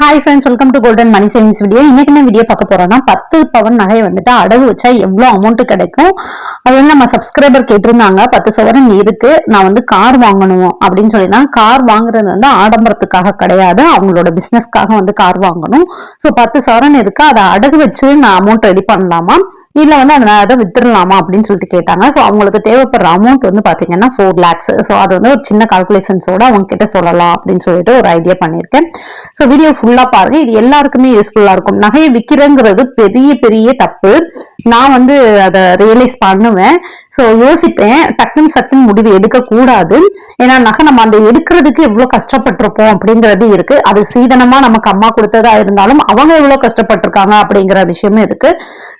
Hi friends welcome to golden money savings video இன்னைக்கு என்ன video பார்க்க போறோம்னா பத்து பவன் நகை வந்துட்டு அடகு வச்சா எவ்வளோ அமௌண்ட் கிடைக்கும்? அது வந்து நம்ம சப்ஸ்கிரைபர் கேட்டிருந்தாங்க பத்து சவரன் இருக்கு நான் வந்து கார் வாங்கணும் அப்படின்னு சொல்லினா கார் வாங்குறது வந்து ஆடம்பரத்துக்காக கிடையாது அவங்களோட பிசினஸ்க்காக வந்து கார் வாங்கணும். ஸோ பத்து சவரன் இருக்கு அதை அடகு வச்சு நான் அமௌண்ட் ரெடி பண்ணலாமா? இல்ல வந்து அந்த அதை வித்துடலாமா அப்படின்னு சொல்லிட்டு கேட்டாங்க. ஸோ அவங்களுக்கு தேவைப்படுற அமௌண்ட் வந்து பாத்தீங்கன்னா ஃபோர் லேக்ஸ் ஸோ அது வந்து ஒரு சின்ன கால்குலேஷன்ஸோட அவங்க கிட்ட சொல்லலாம் அப்படின்னு சொல்லிட்டு ஒரு ஐடியா பண்ணியிருக்கேன் ஸோ வீடியோ ஃபுல்லா பாருங்க. இது எல்லாருக்குமே யூஸ்ஃபுல்லா இருக்கும். நகையை விற்கிறங்கிறது பெரிய பெரிய தப்பு. நான் வந்து அதை ரியலைஸ் பண்ணுவேன். ஸோ யோசிப்பேன். டக்குன்னு சட்டுன்னு முடிவு எடுக்கக்கூடாது. ஏன்னா நகை நம்ம அந்த எடுக்கிறதுக்கு எவ்வளவு கஷ்டப்பட்டிருப்போம் அப்படிங்கிறது இருக்கு. அது சீதனமா நமக்கு அம்மா கொடுத்ததா இருந்தாலும் அவங்க எவ்வளோ கஷ்டப்பட்டிருக்காங்க அப்படிங்கிற விஷயமும் இருக்கு.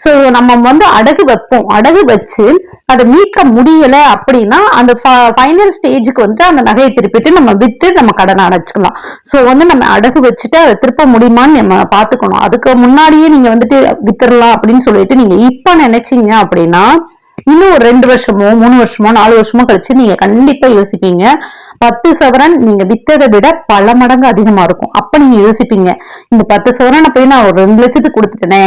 ஸோ நம்ம வந்து அடகு வைப்போம். அடகு வச்சு அதை மீட்க முடியல அப்படின்னா அந்த ஃபைனல் ஸ்டேஜுக்கு வந்து அந்த நகையை திருப்பிட்டு நம்ம விற்று நம்ம கடனை அடைச்சிக்கலாம். ஸோ வந்து நம்ம அடகு வச்சுட்டு அதை திருப்ப முடியுமான்னு நம்ம பார்த்துக்கணும். அதுக்கு முன்னாடியே நீங்கள் வந்துட்டு வித்துடலாம் அப்படின்னு சொல்லிட்டு நீங்க இப்ப நினைச்சீங்க அப்படின்னா இன்னும் ஒரு ரெண்டு வருஷமோ மூணு வருஷமோ நாலு வருஷமோ கழிச்சு நீங்க கண்டிப்பா யோசிப்பீங்க. பத்து சவரன் நீங்க வித்ததை விட பல மடங்கு அதிகமா இருக்கும். அப்ப நீங்க யோசிப்பீங்க இந்த பத்து சவரன் போய் நான் ஒரு ரெண்டு லட்சத்துக்கு கொடுத்துட்டேனே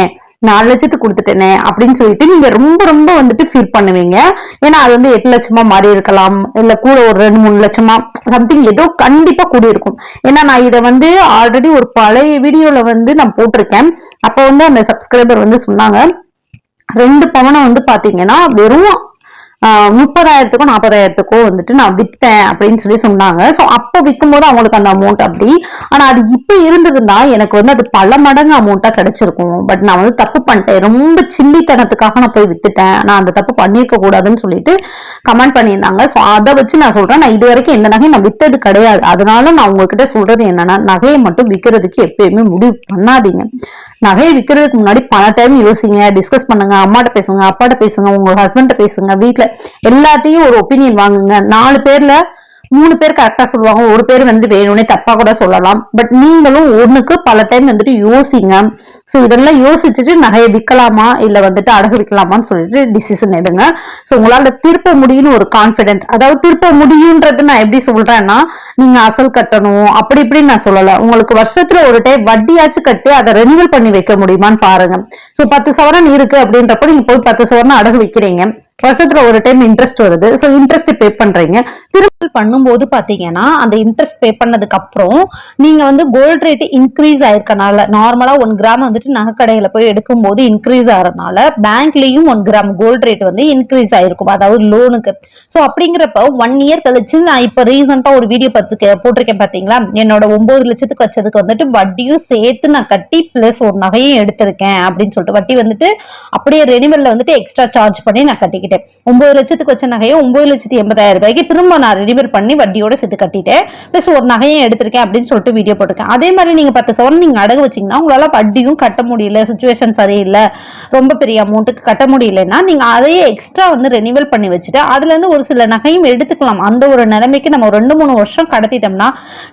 நாலு லட்சத்துக்கு கொடுத்துட்டேனே அப்படின்னு சொல்லிட்டு நீங்க ரொம்ப ரொம்ப வந்துட்டு ஃபீல் பண்ணுவீங்க. ஏன்னா அது வந்து எட்டு லட்சமா மாறி இருக்கலாம் இல்ல கூட ஒரு ரெண்டு மூணு லட்சமா சம்திங் ஏதோ கண்டிப்பா கூடி இருக்கும். ஏன்னா நான் இதை வந்து ஆல்ரெடி ஒரு பழைய வீடியோல வந்து நான் போட்டிருக்கேன். அப்ப வந்து அந்த சப்ஸ்கிரைபர் வந்து சொன்னாங்க ரெண்டு பவனை வந்து பாத்தீங்கன்னா வெறும் முப்பதாயிரத்துக்கும் நாற்பதாயிரத்துக்கோ வந்துட்டு நான் வித்தேன் அப்படின்னு சொல்லி சொன்னாங்க. ஸோ அப்போ விற்கும் போது அவங்களுக்கு அந்த அமௌண்ட் அப்படி. ஆனால் அது இப்போ இருந்திருந்தா எனக்கு வந்து அது பல மடங்கு அமௌண்ட்டாக கிடைச்சிருக்கும். பட் நான் வந்து தப்பு பண்ணிட்டேன். ரொம்ப சில்லித்தனத்துக்காக நான் போய் வித்துட்டேன். நான் அந்த தப்பு பண்ணியிருக்க கூடாதுன்னு சொல்லிட்டு கமெண்ட் பண்ணியிருந்தாங்க. ஸோ அதை வச்சு நான் சொல்கிறேன் நான் இது வரைக்கும் எந்த நகையும் நான் வித்தது கிடையாது. அதனால நான் உங்ககிட்ட சொல்றது என்னன்னா நகையை மட்டும் விற்கிறதுக்கு எப்பயுமே முடிவு பண்ணாதீங்க. நகையை விற்கிறதுக்கு முன்னாடி பல டைம் யோசிங்க. டிஸ்கஸ் பண்ணுங்க. அம்மாட்ட பேசுங்க. அப்பாட்ட பேசுங்க. உங்க ஹஸ்பண்ட பேசுங்க. வீட்டில் எல்லாத்தையும் ஒரு ஒப்பீனியன் வாங்குங்க. நாலு பேர்ல மூணு பேர் கரெக்டா சொல்லுவாங்க. ஒரு பேர் வந்து வேணும்னே தப்பா கூட சொல்லலாம். பட் நீங்களும் ஒண்ணுக்கு பல டைம் வந்துட்டு யோசிங்க. ஸோ இதெல்லாம் யோசிச்சுட்டு நகையை விற்கலாமா இல்ல வந்துட்டு அடகு விற்கலாமான்னு சொல்லிட்டு டிசிஷன் எடுங்க. ஸோ உங்களால திருப்ப முடியும்னு ஒரு கான்பிடென்ட் அதாவது திருப்ப முடியுன்றது நான் எப்படி சொல்றேன்னா நீங்க அசல் கட்டணும். அப்படி இப்படின்னு நான் சொல்லல. உங்களுக்கு வருஷத்துல ஒரு டைம் வட்டியாச்சும் கட்டி அதை ரெனிவல் பண்ணி வைக்க முடியுமான்னு பாருங்க. ஸோ பத்து சவரன் இருக்கு அப்படின்றப்ப நீங்க போய் பத்து சவரன் அடகு வைக்கிறீங்க. வருஷத்துல ஒரு டைம் இன்ட்ரெஸ்ட் வருது. ஸோ இன்ட்ரெஸ்ட் பே பண்றீங்க. திரும்ப பண்ணும்போது பார்த்தீங்கன்னா அந்த இன்ட்ரெஸ்ட் பே பண்ணதுக்கு அப்புறம் நீங்க வந்து கோல்ட் ரேட் இன்க்ரீஸ் ஆயிருக்கனால நார்மலா ஒன் கிராம் வந்துட்டு நகைக்கடையில் போய் எடுக்கும் போது இன்க்ரீஸ் ஆகிறனால பேங்க்லயும் ஒன் கிராம் கோல்ட் ரேட் வந்து இன்க்ரீஸ் ஆயிருக்கும். அதாவது லோனுக்கு ஸோ அப்படிங்கிறப்ப ஒன் இயர் கழிச்சு நான் இப்போ ரீசெண்டாக ஒரு வீடியோ பார்த்து போட்டிருக்கேன் பார்த்தீங்களா என்னோட ஒம்பது லட்சத்துக்கு வச்சதுக்கு வந்துட்டு வட்டியும் சேர்த்து நான் கட்டி பிளஸ் ஒரு நகையும் எடுத்திருக்கேன் அப்படின்னு சொல்லிட்டு வட்டி வந்துட்டு அப்படியே ரெனிவல்ல வந்துட்டு எக்ஸ்ட்ரா சார்ஜ் பண்ணி நான் கட்டிக்கிட்டேன். ஒன்பது லட்சத்துக்கு வச்ச நகையை ஒன்பது லட்சத்தி எண்பதாயிரம் ரூபாய்க்கு திரும்ப நான் ரெடி டெலிவர் பண்ணி வட்டியோட சேர்த்து கட்டிட்டேன். ப்ளஸ் ஒரு நகையை எடுத்திருக்கேன் அப்படின்னு சொல்லிட்டு வீடியோ போட்டிருக்கேன். அதே மாதிரி நீங்க பத்து சவரன் நீங்கள் அடகு வச்சீங்கன்னா உங்களால வட்டியும் கட்ட முடியல சுச்சுவேஷன் சரியில்லை. ரொம்ப பெரிய அமௌண்ட்டுக்கு கட்ட முடியலன்னா நீங்க அதையே எக்ஸ்ட்ரா வந்து ரெனிவல் பண்ணி வச்சுட்டு அதுல இருந்து ஒரு சில நகையும் எடுத்துக்கலாம். அந்த ஒரு நிலைமைக்கு நம்ம ரெண்டு மூணு வருஷம் கடத்திட்டோம்னா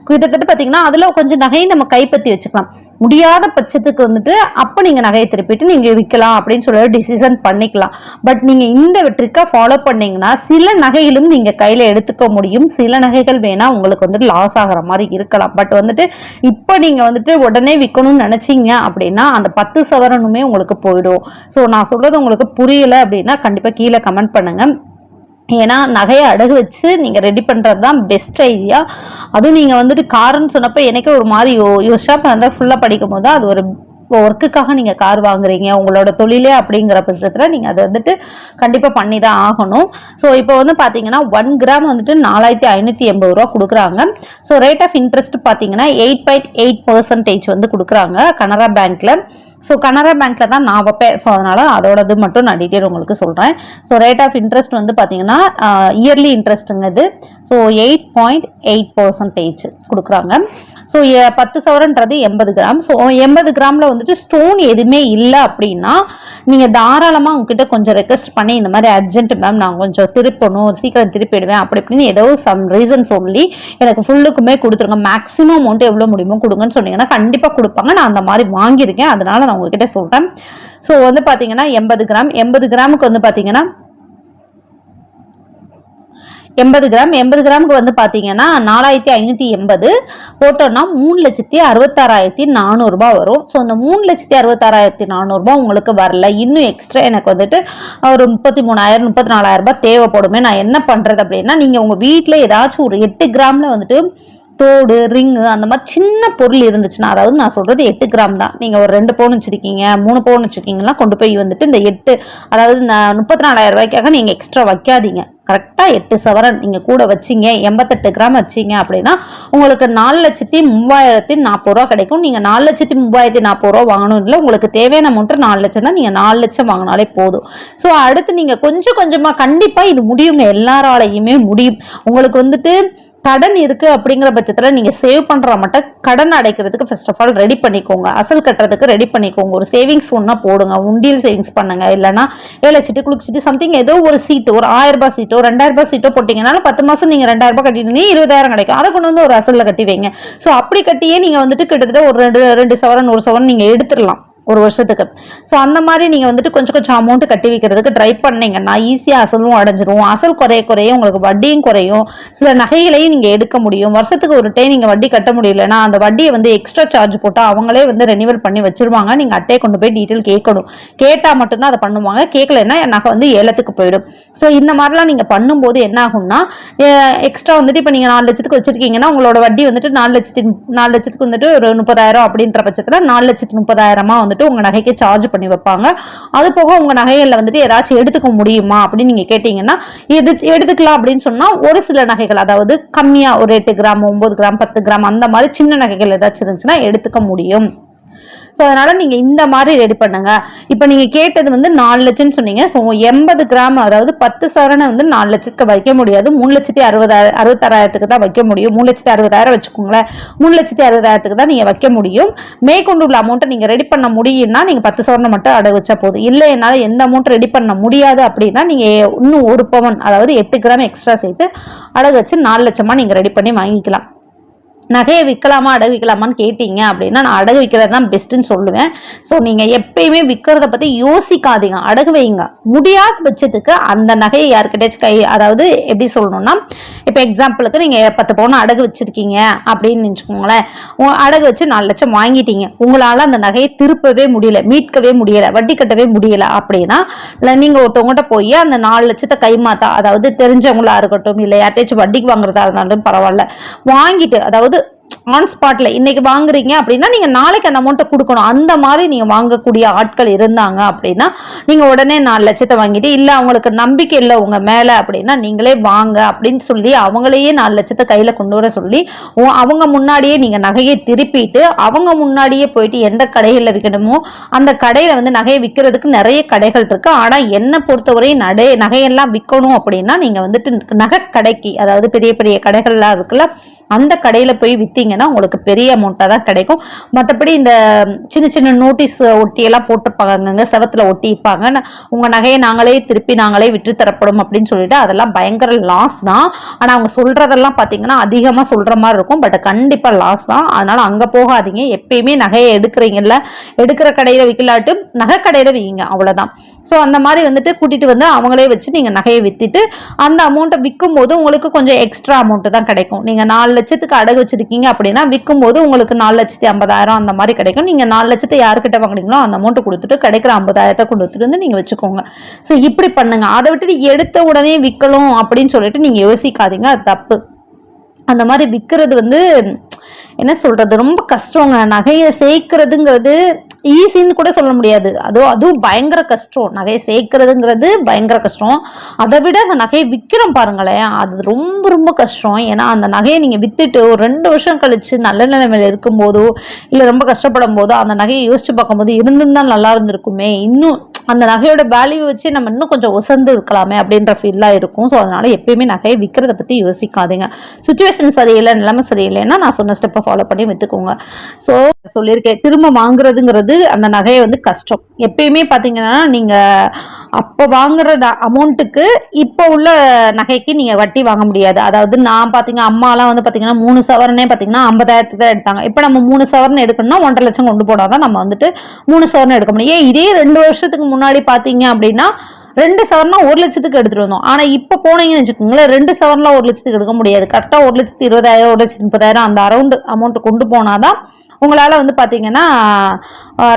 கிட்டத்தட்ட பார்த்தீங்கன்னா அதுல கொஞ்சம் நகையை நம்ம கைப்பற்றி வச்சுக்கலாம். முடியாத பட்சத்துக்கு வந்துட்டு அப்போ நீங்கள் நகையை திருப்பிட்டு நீங்கள் விற்கலாம் அப்படின்னு சொல்லி டிசிஷன் பண்ணிக்கலாம். பட் நீங்கள் இந்த ட்ரிக்கை ஃபாலோ பண்ணீங்கன்னா சில நகையிலும் நீங்கள் கையில் எடுத்துக்க முடியும். சில நகைகள் வேணா உங்களுக்கு வந்துட்டு லாஸ் ஆகிற மாதிரி இருக்கலாம். பட் வந்துட்டு இப்போ நீங்க வந்துட்டு உடனே விற்கணும்னு நினைச்சீங்க அப்படின்னா அந்த பத்து சவரனுமே உங்களுக்கு போயிடும். ஸோ நான் சொல்றது உங்களுக்கு புரியல அப்படின்னா கண்டிப்பா கீழே கமெண்ட் பண்ணுங்க. ஏன்னா நகையை அடகு வச்சு நீங்கள் ரெடி பண்ணுறது தான் பெஸ்ட் ஐடியா அதுவும் நீங்கள் வந்துட்டு காருன்னு சொன்னப்போ எனக்கே ஒரு மாதிரி யோ யோசிச்சா இருந்தால் ஃபுல்லாக படிக்கும் போது அது ஒரு ஒர்க்குக்காக நீங்கள் கார் வாங்குறீங்க உங்களோட தொழிலே அப்படிங்கிற பட்சத்தில் நீங்கள் அதை வந்துட்டு கண்டிப்பாக பண்ணி தான் ஆகணும். ஸோ இப்போ வந்து பார்த்தீங்கன்னா ஒன் கிராம் வந்துட்டு நாலாயிரத்தி ஐநூற்றி எண்பது ரூபா கொடுக்குறாங்க. ஸோ ரேட் ஆஃப் இன்ட்ரெஸ்ட் பார்த்தீங்கன்னா எயிட் பாயிண்ட் எயிட் பர்சன்டேஜ் வந்து கொடுக்குறாங்க கனரா பேங்க்கில் ஸோ கனரா பேங்க்ல தான் நான் வைப்பேன். ஸோ அதனால அதோட இது மட்டும் நான் டீட்டெயில் உங்களுக்கு சொல்கிறேன் ஸோ ரேட் ஆஃப் இன்ட்ரெஸ்ட் வந்து பார்த்தீங்கன்னா yearly இன்ட்ரெஸ்ட்டுங்கிறது so eight point eight percentage கொடுக்குறாங்க. ஸோ பத்து சவரன்றது எண்பது கிராம். ஸோ எண்பது கிராமில் வந்துட்டு ஸ்டோன் எதுவுமே இல்லை அப்படின்னா நீங்கள் தாராளமாக உங்ககிட்ட கொஞ்சம் ரெக்வஸ்ட் பண்ணி இந்த மாதிரி அர்ஜென்ட் மேம் நான் கொஞ்சம் திருப்பணும் சீக்கிரம் திருப்பிடுவேன் அப்படி இப்படின்னு ஏதோ சம் ரீசன் சொல்லி எனக்கு ஃபுல்லுக்குமே கொடுத்துருங்க. மேக்ஸிமம் அமௌண்ட் எவ்வளோ முடியுமோ கொடுங்கன்னு சொன்னீங்கன்னா கண்டிப்பாக கொடுப்பாங்க. நான் அந்த மாதிரி வாங்கியிருக்கேன். அதனால நான் உங்ககிட்ட சொல்கிறேன் ஸோ வந்து பார்த்தீங்கன்னா எண்பது கிராம். எண்பது கிராமுக்கு வந்து பார்த்தீங்கன்னா எண்பது கிராம். எண்பது கிராமுக்கு வந்து பார்த்தீங்கன்னா நாலாயிரத்தி ஐநூற்றி எண்பது. போட்டோம்னா மூணு லட்சத்தி அறுபத்தாறாயிரத்தி நானூறுரூபா வரும். ஸோ அந்த மூணு லட்சத்தி அறுபத்தாறாயிரத்தி நானூறுரூபா உங்களுக்கு வரல. இன்னும் எக்ஸ்ட்ரா எனக்கு வந்துட்டு ஒரு முப்பத்தி மூணாயிரம் முப்பத்தி நாலாயிரம் ரூபாய் தேவைப்படுமே. நான் என்ன பண்ணுறது அப்படின்னா நீங்கள் உங்கள் வீட்டில் ஏதாச்சும் ஒரு எட்டு கிராமில் வந்துட்டு தோடு ரிங்கு அந்த மாதிரி சின்ன பொருள் இருந்துச்சுன்னா அதாவது நான் சொல்கிறது எட்டு கிராம் தான். நீங்கள் ஒரு ரெண்டு பவுன் வச்சுருக்கீங்க மூணு பவுன் வச்சுருக்கீங்கன்னா கொண்டு போய் வந்துட்டு இந்த எட்டு அதாவது இந்த முப்பத்தி நாலாயிரம் ரூபாய்க்காக நீங்கள் எக்ஸ்ட்ரா வைக்காதீங்க. கரெக்டாக எட்டு சவரன் நீங்கள் கூட வச்சிங்க எண்பத்தெட்டு கிராம் வச்சிங்க அப்படின்னா உங்களுக்கு நாலு லட்சத்தி மூவாயிரத்தி நாற்பது ரூபா கிடைக்கும். நீங்கள் நாலு லட்சத்தி மூவாயிரத்தி நாற்பது ரூபா வாங்கணும் இல்லை உங்களுக்கு தேவையான அமௌண்ட் நாலு லட்சம் தான் நீங்கள் நாலு லட்சம் வாங்கினாலே போதும். ஸோ அடுத்து நீங்கள் கொஞ்சம் கொஞ்சமாக கண்டிப்பாக இது முடியுங்க. எல்லாராலையுமே முடியும். உங்களுக்கு வந்துட்டு கடன் இருக்கு அப்படிங்கிற பட்சத்தில் நீங்க சேவ் பண்ற மட்டும் கடன் அடைக்கிறதுக்கு ஃபர்ஸ்ட் ஆஃப் ஆல் ரெடி பண்ணிக்கோங்க. அசல் கட்டுறதுக்கு ரெடி பண்ணிக்கோங்க. ஒரு சேவிங்ஸ் ஒன்றா போடுங்க. உண்டியல் சேவிங்ஸ் பண்ணுங்க. இல்லைன்னா ஏழைச்சிட்டு குளிச்சிட்டு சம்திங் ஏதோ ஒரு சீட்டு ஒரு ஆயிரம் ரூபாய் சீட்டோ ரெண்டாயிரம் ரூபாய் சீட்டோ போட்டிங்கனாலும் பத்து மாசம் நீங்க ரெண்டாயிரம் ரூபாய் கட்டிட்டீங்க இருபதாயிரம் கிடைக்கும். அதை கொண்டு வந்து ஒரு அசல்ல கட்டி வைங்க. ஸோ அப்படி கட்டியே நீங்க வந்துட்டு கிட்டத்தட்ட ஒரு ரெண்டு ரெண்டு சவரன் ஒரு சவரன் நீங்க எடுத்துடலாம். ஒரு வருஷத்துக்கு. ஸோ அந்த மாதிரி நீங்கள் வந்துட்டு கொஞ்சம் கொஞ்சம் அமௌண்ட் கட்டி வைக்கிறதுக்கு ட்ரை பண்ணீங்கன்னா ஈஸியாக அசலும் அடைஞ்சிரும். அசல் குறைய குறைய உங்களுக்கு வட்டியும் குறையும். சில நகைகளையும் நீங்கள் எடுக்க முடியும். வருஷத்துக்கு ஒரு டைம் நீங்கள் வட்டி கட்ட முடியலன்னா அந்த வட்டியை வந்து எக்ஸ்ட்ரா சார்ஜ் போட்டு அவங்களே வந்து ரெனிவல் பண்ணி வச்சிருவாங்க. நீங்கள் அட்டையை கொண்டு போய் டீட்டெயில் கேட்கணும். கேட்டால் மட்டும்தான் அதை பண்ணுவாங்க. கேட்கலன்னா நகை வந்து ஏலத்துக்கு போயிடும். ஸோ இந்த மாதிரிலாம் நீங்கள் பண்ணும்போது என்ன ஆகும்னா எக்ஸ்ட்ரா வந்துட்டு இப்போ நீங்கள் நாலு லட்சத்துக்கு வச்சிருக்கீங்கன்னா உங்களோட வட்டி வந்துட்டு நாலு லட்சத்தி நாலு லட்சத்துக்கு வந்துட்டு ஒரு முப்பதாயிரம் அப்படின்ற பட்சத்தில் நாலு லட்சத்து முப்பதாயிரமா வந்துட்டு உங்க நகைக்கு சார்ஜ் பண்ணி வைப்பாங்க. அது போக உங்க நகைகள்ல வந்துட்டு ஏதாச்சும் எடுத்துக்க முடியுமா அப்படின்னு நீங்க கேட்டீங்கன்னா எது எடுத்துக்கலாம் அப்படின்னு சொன்னா ஒரு சில நகைகள் அதாவது கம்மியா ஒரு எட்டு கிராம் ஒன்பது கிராம் பத்து கிராம் அந்த மாதிரி சின்ன நகைகள் ஏதாச்சும் இருந்துச்சுன்னா எடுத்துக்க முடியும். ஸோ அதனால நீங்க இந்த மாதிரி ரெடி பண்ணுங்க. இப்போ நீங்க கேட்டது வந்து நாலு லட்சம்னு சொன்னீங்க. ஸோ எண்பது கிராம் அதாவது பத்து சவரனை வந்து நாலு லட்சத்துக்கு வைக்க முடியாது. மூணு லட்சத்தி அறுபதாயிரம் அறுபத்தாறாயிரத்துக்கு தான் வைக்க முடியும். மூணு லட்சத்தி அறுபதாயிரம் வச்சுக்கோங்களேன். மூணு லட்சத்தி அறுபதாயிரத்துக்கு தான் நீங்க வைக்க முடியும். மேற்கொண்டு உள்ள அமௌண்ட்டை நீங்க ரெடி பண்ண முடியும்னா நீங்க பத்து சவரனை மட்டும் அடகு வச்சா போதும். இல்லை என்னால் எந்த அமௌண்ட் ரெடி பண்ண முடியாது அப்படின்னா நீங்க இன்னும் ஒரு பவன் அதாவது எட்டு கிராம் எக்ஸ்ட்ரா சேர்த்து அடகு வச்சு நாலு லட்சமா நீங்க ரெடி பண்ணி வாங்கிக்கலாம். நகையை விற்கலாமா அடகு விற்கலாமான்னு கேட்டீங்க அப்படின்னா நான் அடகு விற்கிறது தான் பெஸ்ட்டுன்னு சொல்லுவேன். ஸோ நீங்கள் எப்பயுமே விற்கிறத பற்றி யோசிக்காதீங்க. அடகு வைங்க. முடியாத பட்சத்துக்கு அந்த நகையை யாருக்கிட்டேச்சும் கை அதாவது எப்படி சொல்லணும்னா இப்போ எக்ஸாம்பிளுக்கு நீங்கள் பத்து பவுன் அடகு வச்சுருக்கீங்க அப்படின்னு நினச்சிக்கோங்களேன். அடகு வச்சு நாலு லட்சம் வாங்கிட்டீங்க. உங்களால் அந்த நகையை திருப்பவே முடியல மீட்கவே முடியல வட்டி கட்டவே முடியல அப்படின்னா இல்லை நீங்கள் ஒருத்தவங்ககிட்ட போய் அந்த நாலு லட்சத்தை கைமாத்தா அதாவது தெரிஞ்சவங்களா இருக்கட்டும் இல்லை யார்ட்டாச்சும் வட்டிக்கு வாங்குறதா இருந்தாலும் பரவாயில்ல. வாங்கிட்டு அதாவது ஆன் ஸ்பாட்ல இன்னைக்கு வாங்குறீங்க அப்படின்னா நீங்க நாளைக்கு அந்த அமௌண்ட்டை கொடுக்கணும். அந்த மாதிரி நீங்க வாங்கக்கூடிய ஆட்கள் இருந்தாங்க அப்படின்னா நீங்க உடனே நாலு லட்சத்தை வாங்கிட்டு இல்ல அவங்களுக்கு நம்பிக்கை இல்லை உங்க மேல அப்படின்னா நீங்களே வாங்க அப்படின்னு சொல்லி அவங்களையே நாலு லட்சத்தை கையில கொண்டு வர சொல்லி அவங்க முன்னாடியே நீங்க நகையை திருப்பிட்டு அவங்க முன்னாடியே போயிட்டு எந்த கடைகளில் விற்கணுமோ அந்த கடையில வந்து நகையை விற்கிறதுக்கு நிறைய கடைகள் இருக்கு. ஆனா என்னை பொறுத்தவரை நடை நகையெல்லாம் விற்கணும் அப்படின்னா நீங்க வந்துட்டு நகை கடைக்கு அதாவது பெரிய பெரிய கடைகள்லாம் இருக்குல்ல அந்த கடையில் போய் விற்றீங்கன்னா உங்களுக்கு பெரிய அமௌண்ட்டாக தான் கிடைக்கும். மற்றபடி இந்த சின்ன சின்ன நோட்டீஸ் ஒட்டியெல்லாம் போட்டிருப்பாங்க செவத்தில் ஒட்டியிருப்பாங்க உங்கள் நகையை நாங்களே திருப்பி நாங்களே விற்று தரப்படும் அப்படின்னு சொல்லிட்டு அதெல்லாம் பயங்கர லாஸ் தான். ஆனால் அவங்க சொல்கிறதெல்லாம் பார்த்தீங்கன்னா அதிகமாக சொல்கிற மாதிரி இருக்கும். பட் கண்டிப்பாக லாஸ் தான். அதனால் அங்கே போகாதீங்க. எப்பயுமே நகையை எடுக்கிறீங்கல்ல. எடுக்கிற கடையில் விற்கலாட்டு நகை கடையில் விற்கிங்க அவ்வளோதான் ஸோ அந்த மாதிரி வந்துட்டு கூட்டிகிட்டு வந்து அவங்களே வச்சு நீங்கள் நகையை விற்றுட்டு அந்த அமௌண்ட்டை விற்கும் போது உங்களுக்கு கொஞ்சம் எக்ஸ்ட்ரா அமௌண்ட்டு தான் கிடைக்கும். நீங்கள் நாலு லட்சத்துக்கு அடகு வச்சிருக்கீங்க அப்படின்னா விற்கும் போது உங்களுக்கு நாலு லட்சத்தி ஐம்பதாயிரம் அந்த மாதிரி கிடைக்கும். நீங்க நாலு லட்சத்தை யாருக்கிட்ட வாங்குறீங்களோ அந்த அமௌண்ட் கொடுத்துட்டு கிடைக்கிற ஐம்பதாயிரத்தை கொடுத்துட்டு வந்து நீங்கள் வச்சுக்கோங்க. ஸோ இப்படி பண்ணுங்க. அதை விட்டுட்டு எடுத்த உடனே விற்கணும் அப்படின்னு சொல்லிட்டு நீங்கள் யோசிக்காதீங்க. அது தப்பு. அந்த மாதிரி விற்கிறது வந்து என்ன சொல்றது ரொம்ப கஷ்டங்க. நகையை சேர்க்கறதுங்கிறது ஈஸின்னு கூட சொல்ல முடியாது. அதுவும் அதுவும் பயங்கர கஷ்டம். நகையை சேர்க்கறதுங்கிறது பயங்கர கஷ்டம். அதை விட அந்த நகையை விற்கிறோம் பாருங்களேன் அது ரொம்ப ரொம்ப கஷ்டம். ஏன்னா அந்த நகையை நீங்கள் வித்துட்டு ஒரு ரெண்டு வருஷம் கழிச்சு நல்ல நிலைமையில் இருக்கும்போதோ இல்லை ரொம்ப கஷ்டப்படும் போதோ அந்த நகையை யோசிச்சு பார்க்கும்போது இருந்திருந்தால் நல்லா இருந்திருக்குமே. இன்னும் அந்த நகையோட வேல்யூ வச்சு நம்ம இன்னும் கொஞ்சம் உசந்து இருக்கலாமே அப்படின்ற ஃபீல்லாம் இருக்கும். ஸோ அதனால எப்பயுமே நகையை விற்கிறத பற்றி யோசிக்காதீங்க. சுச்சுவேஷன் சரியில்லை நிலைமை சரியில்லைன்னா நான் சொன்ன ஸ்டெப்பை ஃபாலோ பண்ணி விற்றுக்கோங்க ஸோ சொல்லியிருக்கேன் திரும்ப வாங்குறதுங்கிறது அந்த நகையை வந்து கஷ்டம். எப்பயுமே பார்த்தீங்கன்னா நீங்கள் அப்போ வாங்குற அமௌண்ட்டுக்கு இப்போ உள்ள நகைக்கு நீங்கள் வட்டி வாங்க முடியாது. அதாவது நான் பார்த்தீங்க அம்மாலாம் வந்து பார்த்தீங்கன்னா மூணு சவரனே பார்த்தீங்கன்னா ஐம்பதாயிரத்துக்கு தான் எடுத்தாங்க. இப்போ நம்ம மூணு சவரன் எடுக்கணும்னா ஒன்றரை லட்சம் கொண்டு போனால் தான் நம்ம வந்துட்டு மூணு சவரன் எடுக்க முடியும். ஏன் இதே ரெண்டு வருஷத்துக்கு முன்னாடி பார்த்தீங்க அப்படின்னா ரெண்டு சவரனா ஒரு லட்சத்துக்கு எடுத்துட்டு வந்தோம். ஆனா இப்போ போனீங்கன்னு வச்சுக்கோங்களேன் ரெண்டு சவரன்லாம் ஒரு லட்சத்துக்கு எடுக்க முடியாது. கரெக்டா ஒரு லட்சத்து இருபதாயிரம் ஒரு லட்சத்து முப்பதாயிரம் அந்த அரௌண்ட் அமௌண்ட் கொண்டு போனாதான் உங்களால் வந்து பார்த்தீங்கன்னா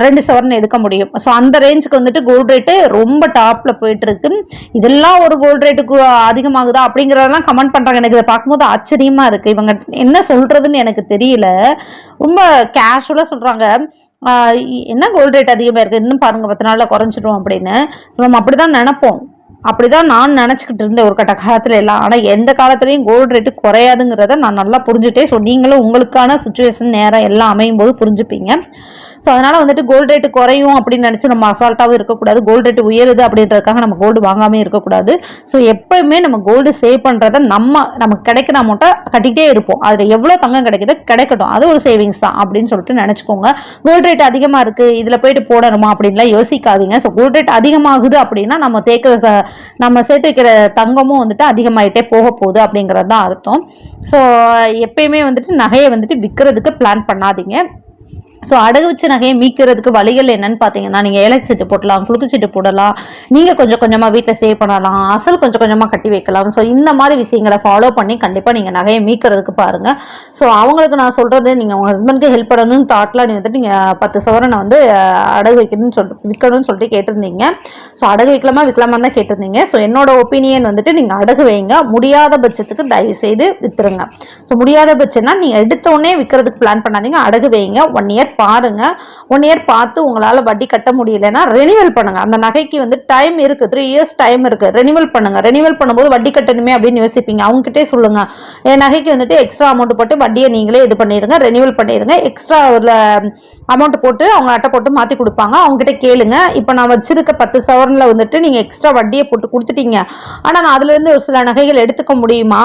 ரெண்டு சவரன் எடுக்க முடியும். ஸோ அந்த ரேஞ்சுக்கு வந்துட்டு கோல்டு ரேட்டு ரொம்ப டாப்பில் போயிட்டுருக்கு இதெல்லாம் ஒரு கோல்டு ரேட்டுக்கு அதிகமாகுதா அப்படிங்கிறதெல்லாம் கமெண்ட் பண்ணுறாங்க எனக்கு இதை பார்க்கும்போது ஆச்சரியமாக இருக்குது இவங்க என்ன சொல்கிறதுன்னு எனக்கு தெரியல. ரொம்ப கேஷுவலாக சொல்கிறாங்க என்ன கோல்டு ரேட் அதிகமாக இருக்குது இன்னும் பாருங்கள் பத்து நாளில் குறைஞ்சிரும் அப்படின்னு. நம்ம அப்படி தான் நினைப்போம். அப்படிதான் நான் நினச்சிக்கிட்டு இருந்தேன் ஒரு கட்ட காலத்துல எல்லாம். ஆனால் எந்த காலத்துலையும் கோல்டு ரேட்டு குறையாதுங்கிறத நான் நல்லா புரிஞ்சுட்டேன். ஸோ நீங்களும் உங்களுக்கான சுச்சுவேஷன் நேரம் எல்லாம் அமையும் போது புரிஞ்சுப்பீங்க. ஸோ அதனால் வந்துட்டு கோல்டு ரேட்டு குறையும் அப்படின்னு நினச்சி நம்ம அசால்ட்டாகவும் இருக்கக்கூடாது. கோல்டு ரேட்டு உயருது அப்படின்றதுக்காக நம்ம கோல்டு வாங்காமே இருக்கக்கூடாது. ஸோ எப்பயுமே நம்ம கோல்டு சேவ் பண்ணுறத நம்ம நமக்கு கிடைக்கிற அமௌண்ட்டை கட்டிகிட்டே இருப்போம். அதில் எவ்வளோ தங்கம் கிடைக்குதோ கிடைக்கட்டும். அது ஒரு சேவிங்ஸ் தான் அப்படின்னு சொல்லிட்டு நினச்சிக்கோங்க. கோல்டு ரேட் அதிகமாக இருக்குது இதில் போயிட்டு போடணுமா அப்படின்லாம் யோசிக்காதீங்க. ஸோ கோல்டு ரேட் அதிகமாகுது அப்படின்னா நம்ம தேக்க ச- நம்ம சேர்த்து வைக்கிற தங்கமும் வந்துட்டு அதிகமாயிட்டே போக போகுது அப்படிங்கிறது தான் அர்த்தம். ஸோ எப்பயுமே வந்துட்டு நகையை வந்துட்டு விற்கிறதுக்கு பிளான் பண்ணாதீங்க. ஸோ அடகு வச்ச நகையை மீட்கிறதுக்கு வழிகள் என்னன்னு பார்த்தீங்கன்னா நீங்கள் ஏலக் சீட்டு போடலாம் குலுக்கு சீட்டு போடலாம். நீங்கள் கொஞ்சம் கொஞ்சமாக வீட்டில் சேவ் பண்ணலாம் அசல் கொஞ்சம் கொஞ்சமாக கட்டி வைக்கலாம். ஸோ இந்த மாதிரி விஷயங்களை ஃபாலோ பண்ணி கண்டிப்பாக நீங்கள் நகையை மீட்கிறதுக்கு பாருங்கள் ஸோ அவங்களுக்கு நான் சொல்கிறது நீங்கள் உங்கள் ஹஸ்பண்ட்க்கு ஹெல்ப் பண்ணணும்னு தாட்டில் நீ வந்துட்டு நீங்கள் பத்து சவரனை வந்து அடகு வைக்கணும்னு சொல்லிட்டு விற்கணும்னு சொல்லிட்டு கேட்டிருந்தீங்க. ஸோ அடகு வைக்கலாமா விற்கலாமா தான் கேட்டிருந்தீங்க. ஸோ என்னோட ஒப்பீனியன் வந்துட்டு நீங்கள் அடகு வைங்க. முடியாத பட்சத்துக்கு தயவு செய்து விற்றுருங்க ஸோ முடியாத பட்சம்னா நீங்கள் எடுத்த உடனே விற்கிறதுக்கு பிளான் பண்ணாதீங்க. அடகு வைங்க. ஒன் இயர் பாருங்க. ஒன் இயர் பார்த்து உங்களால் வட்டி கட்ட முடியலன்னா ரெனிவல் பண்ணுங்க. அந்த நகைக்கு வந்து டைம் இருக்கு. த்ரீ இயர்ஸ் டைம் இருக்கு. ரெனிவல் பண்ணுங்க. ரெனிவல் பண்ணும்போது வட்டி கட்டணுமே அப்படின்னு யோசிப்பீங்க. அவங்ககிட்டே சொல்லுங்க. என் நகைக்கு வந்துட்டு எக்ஸ்ட்ரா அமௌண்ட் போட்டு வட்டியை நீங்களே இது பண்ணிடுங்க. ரெனிவல் பண்ணிடுங்க. எக்ஸ்ட்ரா அமௌண்ட் போட்டு அவங்க அட்டை போட்டு மாற்றி கொடுப்பாங்க. அவங்ககிட்ட கேளுங்க. இப்போ நான் வச்சிருக்க பத்து சவரனில் வந்துட்டு நீங்கள் எக்ஸ்ட்ரா வட்டியை போட்டு கொடுத்துட்டீங்க. ஆனால் நான் அதுலேருந்து ஒரு சில நகைகள் எடுத்துக்க முடியுமா?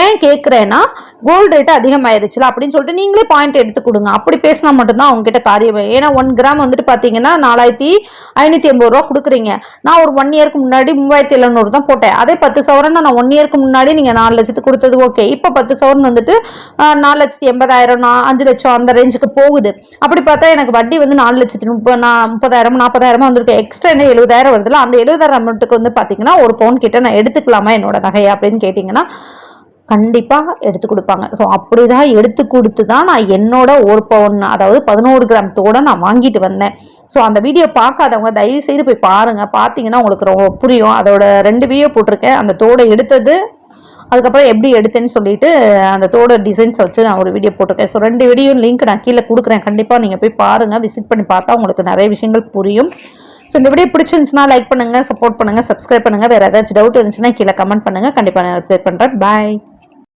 ஏன் கேட்குறேன்னா கோல்டு ரேட் அதிகமாயிருச்சுல அப்படின்னு சொல்லிட்டு நீங்களே பாயிண்ட் எடுத்து கொடுங்க. அப்படி பேசினா மட்டும்தான் அவங்க கிட்ட காரியம் ஏன்னா ஒன் கிராம் வந்துட்டு பார்த்தீங்கன்னா நாலாயிரத்தி ஐநூற்றி எண்பது ரூபா கொடுக்குறீங்க. நான் ஒரு ஒன் இயருக்கு முன்னாடி மூவாயிரத்தி எழுநூறு தான் போட்டேன். அதே பத்து சவரன் நான் ஒன் இயருக்கு முன்னாடி நீங்கள் நாலு லட்சத்துக்கு கொடுத்தது ஓகே இப்போ பத்து சவரன் வந்துட்டு நாலு லட்சத்தி எண்பதாயிரம் நான் அஞ்சு லட்சம் அந்த ரேஞ்சுக்கு போகுது. அப்படி பார்த்தா எனக்கு வட்டி வந்து நாலு லட்சத்தி முப்பது நான் முப்பதாயிரம் நாற்பதாயிரமா வந்திருக்கு. எக்ஸ்ட்ரா என்ன எழுபதாயிரம் வருதுல அந்த எழுபதாயிரம் அமௌண்ட்டுக்கு வந்து பார்த்தீங்கன்னா ஒரு பவுன் கிட்ட நான் எடுத்துக்கலாமா என்னோட நகையை அப்படின்னு கேட்டிங்கன்னா கண்டிப்பாக எடுத்து கொடுப்பாங்க. ஸோ அப்படி தான் எடுத்து கொடுத்து தான் நான் என்னோட ஒரு பவுன் அதாவது பதினோரு கிராம் தோட நான் வாங்கிட்டு வந்தேன். ஸோ அந்த வீடியோ பார்க்காதவங்க தயவு செய்து போய் பாருங்கள் பார்த்தீங்கன்னா உங்களுக்கு ரொம்ப புரியும். அதோட ரெண்டு வீடியோ போட்டிருக்கேன். அந்த தோடை எடுத்தது அதுக்கப்புறம் எப்படி எடுத்தேன்னு சொல்லிட்டு அந்த தோட டிசைன்ஸ் வச்சு நான் ஒரு வீடியோ போட்டிருக்கேன். ஸோ ரெண்டு வீடியோ லிங்க் நான் கீழே கொடுக்குறேன். கண்டிப்பாக நீங்கள் போய் பாருங்கள் விசிட் பண்ணி பார்த்தா உங்களுக்கு நிறைய விஷயங்கள் புரியும். ஸோ இந்த வீடியோ பிடிச்சிருந்துச்சுன்னா லைக் பண்ணுங்கள் சப்போர்ட் பண்ணுங்கள் சப்ஸ்கிரைப் பண்ணுங்கள் வேறு ஏதாச்சும் டவுட் இருந்துச்சுன்னா கீழே கமெண்ட் பண்ணுங்கள் கண்டிப்பாக நான் ரிப்ளை பண்ணுறேன் பாய்